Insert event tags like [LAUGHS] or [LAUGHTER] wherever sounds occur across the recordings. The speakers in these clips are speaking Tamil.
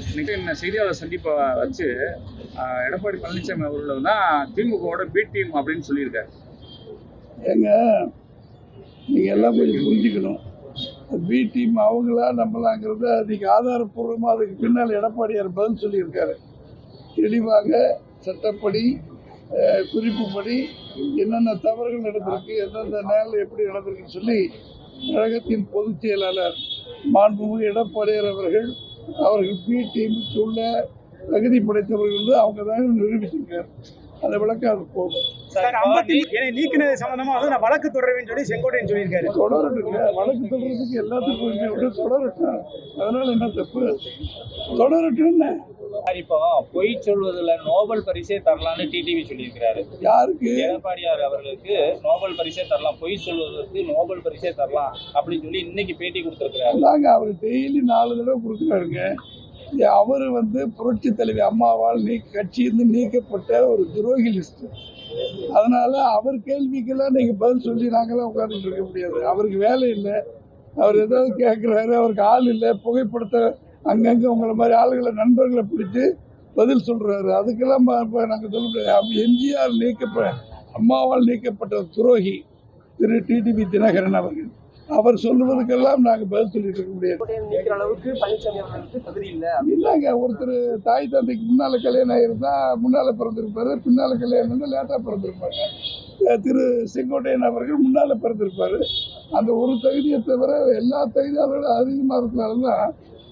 இன்னைக்கு என்ன செய்தியாளர் சந்திப்பை வச்சு எடப்பாடி பழனிசாமி அவர்கள் தான் திமுகவோட பி டீம் அப்படின்னு சொல்லியிருக்காரு. ஏங்க நீங்கள் எல்லாம் கொஞ்சம் புரிஞ்சுக்கணும். பி டீம் அவங்களா நம்மளாங்கிறத நீங்கள் ஆதாரப்பூர்வமாக அதுக்கு பின்னால் எடப்பாடியார் பதில் சொல்லியிருக்காரு. தெளிவாக சட்டப்படி குறிப்புப்படி என்னென்ன தவறுகள் நடந்திருக்கு எந்தெந்த நேரில் எப்படி நடந்திருக்குன்னு சொல்லி கழகத்தின் பொதுச் செயலாளர் மாண்புமிகு எடப்பாடியார் அவர்கள் அவர்கள் பி உள்ள தகுதி படைத்தவர்கள் வந்து அவங்க தான் நிரூபிச்சிருக்காரு அந்த விளக்கம் அது போதும் நீக்கினது சம்பந்தமா வந்து நான் வழக்கு தொடருவேன்னு சொல்லி செங்கோட்டையன் சொல்லியிருக்காரு. தொடரட்டுங்க. வழக்கு தொடர்றதுக்கு எல்லாத்துக்கும் தொடரட்டும். அதனால என்ன தப்பு? தொடரட்டும் என்ன? இப்போ பொய் சொல்வதில் நோபல் பரிசே தரலாம்னு டிடிவி சொல்லியிருக்கிறாரு. யாருக்கு? எடப்பாடியார் அவர்களுக்கு நோபல் பரிசே தரலாம் பொய் சொல்வதற்கு நோபல் பரிசே தரலாம் அப்படின்னு சொல்லி இன்னைக்கு பேட்டி கொடுத்திருக்கிறாரு. நாங்க அவர் டெய்லி நாலு தடவை கொடுக்குறாருங்க. அவர் வந்து புரட்சி தலைவி அம்மாவால் நீ கட்சியிலிருந்து நீக்கப்பட்ட ஒரு துரோகி லிஸ்ட் அதனால அவர் கேள்விக்கெல்லாம் நீங்க பதில் சொல்லி நாங்களாம் உட்கார்ந்துட்டு இருக்க முடியாது. அவருக்கு வேலை இல்லை. அவர் ஏதாவது கேட்குறாரு அவருக்கு ஆள் இல்லை புகைப்படத்தை அங்கங்கே உங்களை மாதிரி ஆளுகளை நண்பர்களை பிடிச்சி பதில் சொல்றாரு. அதுக்கெல்லாம் நாங்கள் சொல்ல முடியாது. எம்ஜிஆர் நீக்கப்ப அம்மாவால் நீக்கப்பட்ட துரோகி திரு டிடிவி தினகரன் அவர்கள். அவர் சொல்லுவதுக்கெல்லாம் நாங்கள் பதில் சொல்லிட்டு இருக்க முடியாது. நீக்கிற அளவுக்கு பழனிசாமி அவர்களுக்கு தகுதி இல்லை. இல்லைங்க ஒருத்தர் தாய் தந்தைக்கு முன்னால் கல்யாணம் ஆயிருந்தா முன்னால் பிறந்திருப்பாரு பின்னால் கல்யாணம் இருந்தால் லேட்டாக பிறந்திருப்பாங்க. திரு செங்கோட்டையன் அவர்கள் முன்னால் பிறந்திருப்பாரு. அந்த ஒரு தகுதியை தவிர எல்லா தகுதியோட அதிகமாக இருக்கிறனால தான்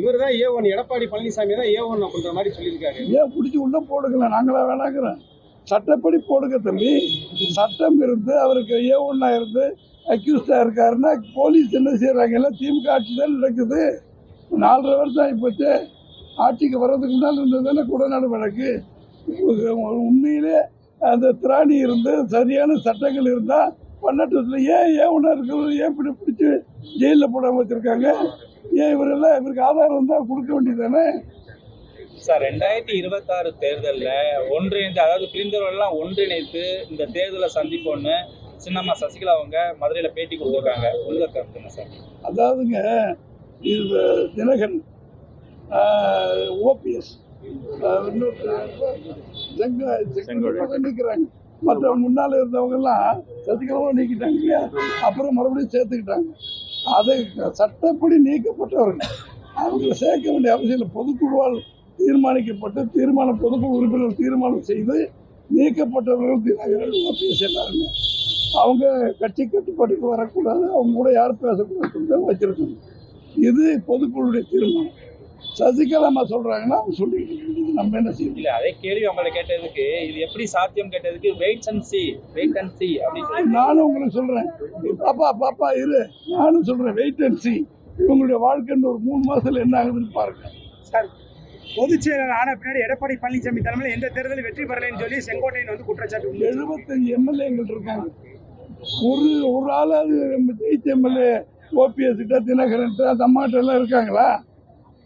இவர் தான் ஏ ஒன் எடப்பாடி பழனிசாமி தான் ஏ ஒன் அப்படின்ற மாதிரி சொல்லியிருக்காரு. ஏன் பிடிச்சி உள்ள போடுக்கல நாங்களா வேணாங்கிறோம் சட்டப்படி போடுங்க தம்பி. சட்டம் இருந்து அவருக்கு ஏ ஒன்றா இருந்து அக்யூஸ்டாக இருக்காருன்னா போலீஸ் என்ன செய்கிறாங்க எல்லாம் திமுக ஆட்சி தான் நடக்குது. நாலரை வருஷம் ஆகிப்போச்சு. ஆட்சிக்கு வர்றதுக்கு முன்னால் இருந்தது தானே குடநாடு வழக்கு? உண்மையிலே அந்த திராணி இருந்து சரியான சட்டங்கள் இருந்தால் பன்னெண்டு ஏன் ஏன் ஒன்றா இருக்கிறது? ஏன் இப்படி பிடிச்சி ஜெயிலில் போடாமல் வச்சுருக்காங்க? ஏன் இவரெல்லாம் இவருக்கு ஆதாரம் இருந்தால் கொடுக்க வேண்டியது தானே சார் ரெண்டாயிரத்தி இருபத்தாறு தேர்தலில் ஒன்றிணைந்து அதாவது பிரிந்தவர்கள்லாம் ஒன்றிணைத்து இந்த தேர்தலை சந்திப்போன்னு சின்னம்மா சசிகலா அவங்க மதுரையில் பேட்டி கொடுத்துருக்காங்க. உங்க கருத்துங்க சார்? அதாவதுங்க இது தினகரன் ஓபிஎஸ் நிற்கிறாங்க மற்ற முன்னால் இருந்தவங்கெல்லாம் சசிகலாவும் நீக்கிட்டாங்க இல்லையா? அப்புறம் மறுபடியும் சேர்த்துக்கிட்டாங்க. அதை சட்டப்படி நீக்கப்பட்டவர்கள். அவங்களை சேர்க்க வேண்டிய அவசியம் இல்லை. பொதுக்குழுவால் தீர்மானிக்கப்பட்டு தீர்மானம் பொதுக்குழு உறுப்பினர்கள் தீர்மானம் செய்து நீக்கப்பட்டவர்கள் தினகரன் ஓபிஎஸ் எல்லாருமே. அவங்க கட்சி கட்டுப்பாட்டுக்கு வரக்கூடாது. அவங்க கூட யார் பேசக்கூடாது. வச்சிருக்கணும் இது பொதுக்குழுடைய தீர்மானம். சசிகலாமா சொல்றாங்கன்னா அவங்க சொல்லிட்டு இருக்காங்க. நம்ம என்ன செய்யணும் இல்ல அதே கேள்வி அவங்களை கேட்டதுக்கு இது எப்படி சாத்தியம் கேட்டதுக்கு wait and see wait and see அப்படின்னு சொல்லி நானும் உங்களுக்கு சொல்றேன். பாப்பா பாப்பா இரு. நானும் சொல்றேன் வெயிட் அண்ட் சி இவங்களுடைய வாழ்க்கைன்னு ஒரு மூணு மாசத்துல என்ன ஆகுதுன்னு பாருங்க. சார் பொதுச் செயலர் ஆன பின்னாடி எடப்பாடி பழனிசாமி தலைமையில் எந்த தேர்தலும் வெற்றி பெறலைன்னு சொல்லி செங்கோட்டையன் வந்து குற்றச்சாட்டு. எழுபத்தஞ்சு எம்எல்ஏங்கள் இருக்காங்க. ஒரு ஒரு ஆளாவது ஜெயிச்ச எம்எல்ஏ ஓபிஎஸ் கிட்ட தினகரன் எல்லாம் இருக்காங்களா?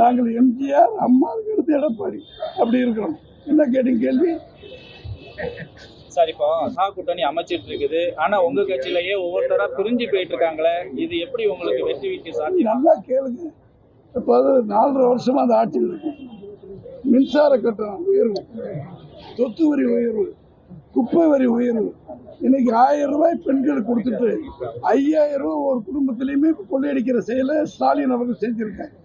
நாங்கள் எம்ஜிஆர் அம்மாவுக்கு அடுத்து எடப்பாடி. அப்படி இருக்கிறோம். என்ன கேட்டீங்க கேள்வி? சார் இப்போ சா கூட்டணி அமைச்சிட்டு இருக்குது. ஆனா உங்க கட்சியிலேயே ஒவ்வொருத்தரா பிரிஞ்சு போயிட்டு இருக்காங்களே. இது எப்படி உங்களுக்கு வெற்றி வீட்டு சாத்தியம்? நல்லா கேளுங்க. இப்போ நாலரை வருஷமா அந்த ஆட்சியில் இருக்கு. மின்சார கட்டணம் உயர்வு சொத்து வரி உயர்வு குப்பை வரி உயர்வு. இன்னைக்கு ஆயிரம் ரூபாய் பெண்களுக்கு கொடுத்துட்டு ஐயாயிரம் ரூபாய் ஒரு குடும்பத்திலையுமே கொள்ளையடிக்கிற செயலை ஸ்டாலின் அவர்கள் செஞ்சிருக்காங்க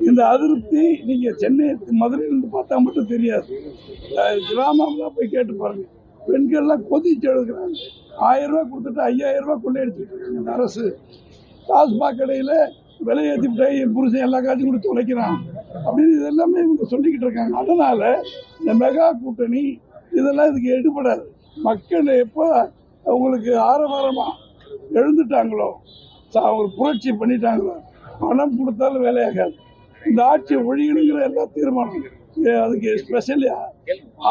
இந்த அதிருப்தி நீங்கள் சென்னை மதுரையிலிருந்து பார்த்தா மட்டும் தெரியாது. கிராமம்லாம் போய் கேட்டு பாருங்கள் பெண்கள்லாம் கொதிச்சு எழுதுகிறாங்க ஆயிரரூவா கொடுத்துட்டு ஐயாயிரம் கொள்ளையடிச்சுட்டு இருக்காங்க. இந்த அரசு டாஸ்மாக் கடையில் விலை ஏற்றிவிட்டா என் புருஷன் எல்லா காட்சியும் கொடுத்து உழைக்கிறான் அப்படின்னு இதெல்லாமே இவங்க சொல்லிக்கிட்டு இருக்காங்க. அதனால் இந்த மெகா கூட்டணி இதெல்லாம் இதுக்கு எடுபடாது. மக்கள் எப்போ அவங்களுக்கு ஆரவாரமாக எழுந்துட்டாங்களோ ச- அவங்க புரட்சி பண்ணிட்டாங்களோ பணம் கொடுத்தாலும் வேலையாகாது. இந்த ஆட்சியை ஒழியணுங்கிற எல்லா தீர்மானம் அதுக்கு ஸ்பெஷலி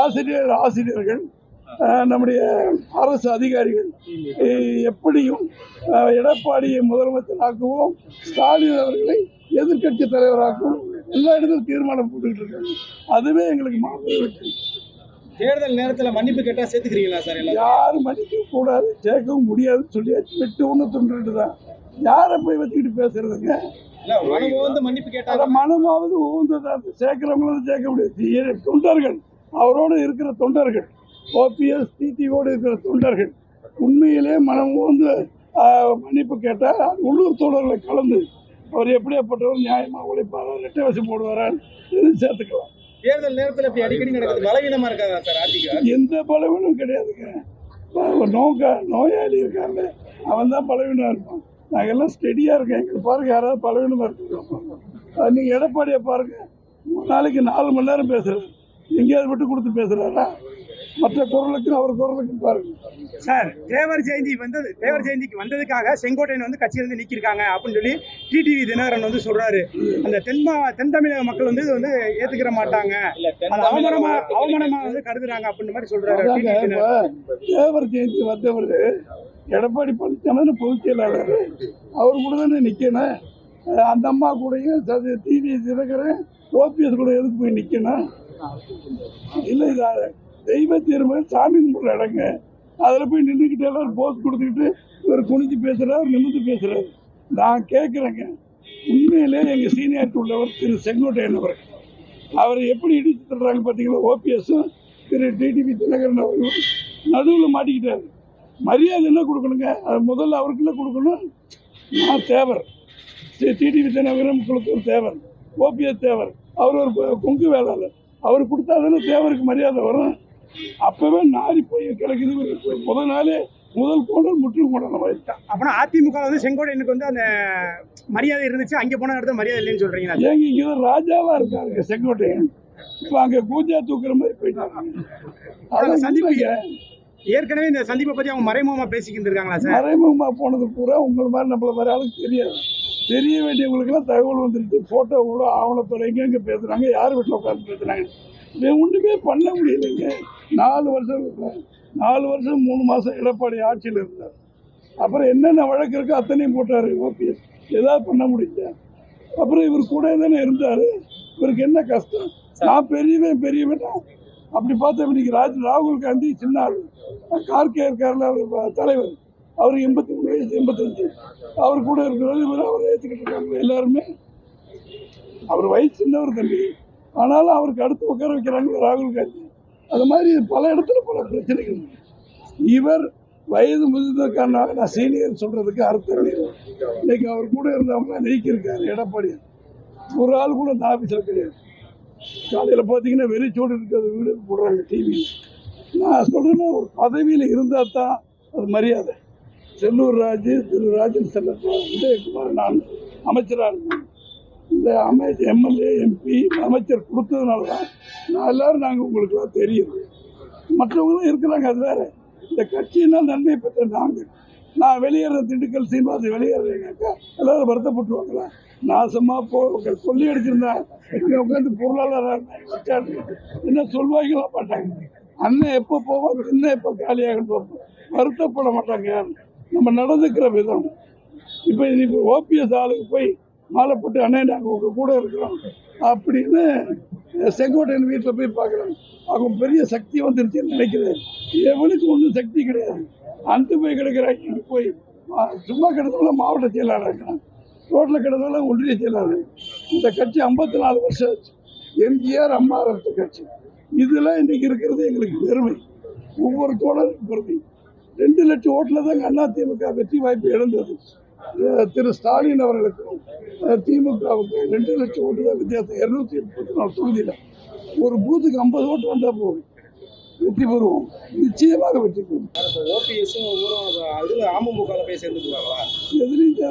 ஆசிரியர் ஆசிரியர்கள் நம்முடைய அரசு அதிகாரிகள் எப்படியும் எடப்பாடியை முதலமைச்சராக்குவோம் ஸ்டாலின் அவர்களை எதிர்க்கட்சி தலைவராக்குவோம் எல்லா இடத்துலையும் தீர்மானம் போட்டுக்கிட்டு இருக்காங்க. அதுவே எங்களுக்கு மாபெரும் தேர்தல் நேரத்துல மன்னிப்பு கேட்டா சேர்த்துக்கிறீங்களா சார் யாரும் மன்னிக்க கூடாது சேர்க்கவும் முடியாதுன்னு சொல்லியாச்சு. வெட்டு ஒன்று தான் யாரை போய் வச்சுக்கிட்டு பேசுறதுங்க? மன்னிப்பு கேட்டாங்க மனமாவது உகந்ததா சேர்க்கிறவங்களும் சேர்க்க முடியாது ஏ- தொண்டர்கள். அவரோடு இருக்கிற தொண்டர்கள். ஓபிஎஸ் டிடிஓடு இருக்கிற தொண்டர்கள். உண்மையிலே மனம் ஆஹ், மன்னிப்பு கேட்டால் உள்ளூர் தோழர்களை கலந்து அவர் எப்படியாப்பட்டவர் நியாயமாக உழைப்பாரா ரெட்டை வசம் போடுவாரா இது சேர்த்துக்கலாம். தேர்தல் நேரத்துல இப்படி அடிக்கடி நடக்குது. பலவீனமா இருக்காதா சார் அதிக எந்த பலவீனம் கிடையாதுங்க. ஒரு நோக்க நோயாளி இருக்காங்க அவன் தான் பலவீனம் இருப்பான். நாங்கள் எல்லாம் ஸ்டெடியாக இருக்கோம். எங்களுக்கு பாருங்க யாராவது பலவீனமாக இருக்குங்க நீங்கள் எடப்பாடியை பாருங்க. ஒரு நாளைக்கு நாலு மணி நேரம் பேசுகிறாரு எங்கேயாவது விட்டு கொடுத்து பேசுகிறாரா மற்ற குரலுக்கும் அவர் குரலுக்கும் பாருங்க. சார் தேவர் ஜெயந்தி வந்தது தேவர் ஜெயந்திக்கு வந்ததுக்காக செங்கோட்டையன் வந்து கட்சியிலிருந்து நீக்கியிருக்காங்க அப்படின்னு சொல்லி டிடிவி தினகரன் வந்து சொல்றாரு. அந்த தென் மா தென் தமிழக மக்கள் வந்து இது வந்து ஏத்துக்கிற மாட்டாங்க. இல்ல தென் அது அவமானமா தமிழக அவமானமா வந்து கருதுறாங்க அப்படின்னு மாதிரி சொல்றாரு தேவர் ஜெயந்தி வந்தவர் எடப்பாடி பழனிசாமி பொதுச் செயலாளர்? அவர் கூட தானே நிற்கணும் அந்த அம்மா கூடயும் சதி டிவி தினகரன் ஓபிஎஸ் கூட எதுக்கு போய் நிற்கணும் இல்லை இது தெய்வ தீர்மானம் சாமி கும்பிட்ற இடங்க. அதில் போய் நின்றுக்கிட்டு எல்லாரும் போஸ் கொடுத்துக்கிட்டு இவர் குனிஞ்சு பேசுகிறார் நிமிந்து பேசுகிறார் நான் கேட்குறேங்க உண்மையிலே எங்கள் சீனியாரிட்டி உள்ளவர் திரு செங்கோட்டையன் அவர் அவர் எப்படி இடித்து தள்ளுறாங்க பார்த்தீங்களா ஓபிஎஸும் திரு டிடிபி தினகரன் அவர்களும் நடுவில் மாட்டிக்கிட்டார். மரியாதை என்ன கொடுக்கணுங்க? அது முதல்ல அவருக்குள்ள கொடுக்கணும்? நான் தேவர். டிடிவி தினகரன் குளத்தூர் தேவர். ஓபிஎஸ் தேவர். அவர் ஒரு கொங்கு வேளாளர். அவர் கொடுத்தா தானே தேவருக்கு மரியாதை வரும். அப்போவே நாரி போய் கிடக்குது. முதல் நாளே முதல் கோணல் முற்றும் கொண்டன அப்பனா அதிமுக வந்து செங்கோட்டையனுக்கு வந்து அந்த மரியாதை இருந்துச்சு. அங்க போன இடத்துல மரியாதை இல்லைன்னு சொல்றீங்களா? ஏங்க இங்கே தான் ராஜாவாக இருக்காருங்க செங்கோட்டையன். இப்போ அங்கே கூஜா தூக்குற மாதிரி போயிட்டாங்க அதான் சந்திப்பு. உண்மைங்க. ஏற்கனவே இந்த சந்திப்பை பற்றி அவங்க மறைமுகமாக பேசிக்கிட்டு இருக்காங்களா சார்? மறைமுகமாக போனது பூரா உங்களை மாதிரி நம்மளை மாதிரி ஆளுக்கு தெரியாது. தெரிய வேண்டியவங்களுக்கெல்லாம் தகவல் வந்துருச்சு. ஃபோட்டோ கூட எங்கே இங்கே பேசுகிறாங்க யார் வீட்டில் உட்காந்து பேசுகிறாங்க இவன் ஒன்றுமே பண்ண முடியலைங்க. நாலு வருஷம் நாலு வருஷம் மூணு மாதம் எடப்பாடி ஆட்சியில் இருந்தார். அப்புறம் என்னென்ன வழக்கு இருக்கோ அத்தனையும் போட்டார் ஓபிஎஸ். ஏதாவது பண்ண முடியல. அப்புறம் இவர் கூட தானே இருந்தார். இவருக்கு என்ன கஷ்டம்? நான் பெரியவன் பெரியவன்? அப்படி பார்த்தா இன்னைக்கு ராஜ் ராகுல் காந்தி சின்ன ஆள். கார்கே இருக்கார்ல அவர் தலைவர். அவர் எண்பத்தி மூணு வயசு எண்பத்தஞ்சு. அவர் கூட இருக்கிறவர் இவர் அவரை ஏற்றுக்கிட்டு இருக்காங்க எல்லாருமே. அவர் வயசு சின்னவர் தம்பி. ஆனாலும் அவருக்கு அடுத்து உட்கார வைக்கிறாங்க ராகுல் காந்தி. அது மாதிரி பல இடத்துல பல பிரச்சனைகள். இவர் வயது முதிர்ந்ததுக்கான நான் சீனியர் சொல்கிறதுக்கு அர்த்தம் இல்லை. இன்னைக்கு அவர் கூட இருந்தவங்க நீக்கியிருக்காரு எடப்பாடி. ஒரு ஆள் கூட இந்த ஆஃபீஸில் கிடையாது. காலையில் பார்த்தீங்கன்னா வெறிச்சோடு இருக்கிறது வீடு போடுறாங்க டிவி நான் சொல்கிறேன்னா ஒரு பதவியில் இருந்தால் தான் அது மரியாதை. செல்லூர் ராஜு திரு ராஜன் செல்லப்பா உதயகுமார் நான் அமைச்சராக இருந்தேன். இந்த அமைச்சர் எம்எல்ஏ எம்பி அமைச்சர் கொடுத்ததுனால தான் நான் எல்லோரும் நாங்கள் உங்களுக்குலாம் தெரியும். மற்றவங்களும் இருக்கிறாங்க அது வேறு. இந்த கட்சியினால் நன்மை பெற்ற நாங்கள் நான் வெளியேற திண்டுக்கல் சீனிவாசி வெளியேறேங்கக்கா எல்லாரும் வருத்தப்பட்டுருவாங்களா? நாசமாக போ சொல்லி அடிச்சிருந்தா இங்கே உட்காந்து பொருளாளராக என்ன சொல்வாங்களா மாட்டாங்க? அண்ணன் எப்போ போவோம் இன்னும் எப்போ காலியாக போவோம் வருத்தப்பட மாட்டாங்க யாரும். நம்ம நடந்துக்கிற விதம். இப்போ நீ ஓபிஎஸ் ஆளுக்கு போய் மாலை போட்டு அண்ணன் நாங்கள் உங்கள் கூட இருக்கிறோம். அப்படின்னு செங்கோட்டையன் வீட்டில் போய் பார்க்குறோம். அவங்க பெரிய சக்தி வந்துருச்சுன்னு நினைக்கிறேன். எவனுக்கு ஒன்றும் சக்தி கிடையாது. அந்த போய் கிடக்கிறாங்க போய் சும்மா கிடந்தவங்கள மாவட்ட செயலாளர் இருக்கிறான். ரோட்டில் கிடந்தவங்கள ஒன்றிய செயலாளர். இந்த கட்சி ஐம்பத்தி நாலு வருஷம் ஆச்சு. எம்ஜிஆர் அம்மா அரசு கட்சி. இதெல்லாம் இன்றைக்கு இருக்கிறது எங்களுக்கு பெருமை. ஒவ்வொரு தோழருக்கும் பெருமை ரெண்டு லட்சம் ஓட்டில் தான் அண்ணா திமுக வெற்றி வாய்ப்பு இழந்தது. திரு ஸ்டாலின் அவர்களுக்கும் அஹ் திமுகவுக்கு ரெண்டு லட்சம் ஓட்டு தான் வித்தியாசம். இரநூத்தி முப்பத்தி நாலு தொகுதியில். ஒரு பூத்துக்கு ஐம்பது ஓட்டு வந்தால் போதும். வெற்றி பெறுவோம். நிச்சயமாக வெற்றி பெறுவோம். ஓபிஎஸும் ஊரும் அமமுக போய் சேர்ந்துக்குவாங்களா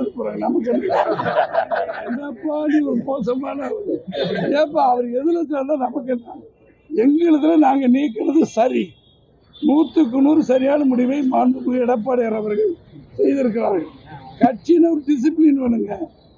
போகிறாங்க நமக்கு [LAUGHS] என்னப்பா நீ ஒரு மோசமான ஏப்பா அவர் நமக்கு என்ன? எங்களுதுல நாங்கள் நீக்கிறது சரி. நூற்றுக்கு நூறு சரியான முடிவை மாண்புமிகு எடப்பாடியார் அவர்கள் செய்திருக்கிறார்கள். கட்சின்னு ஒரு டிசிப்ளின் வேணுங்க.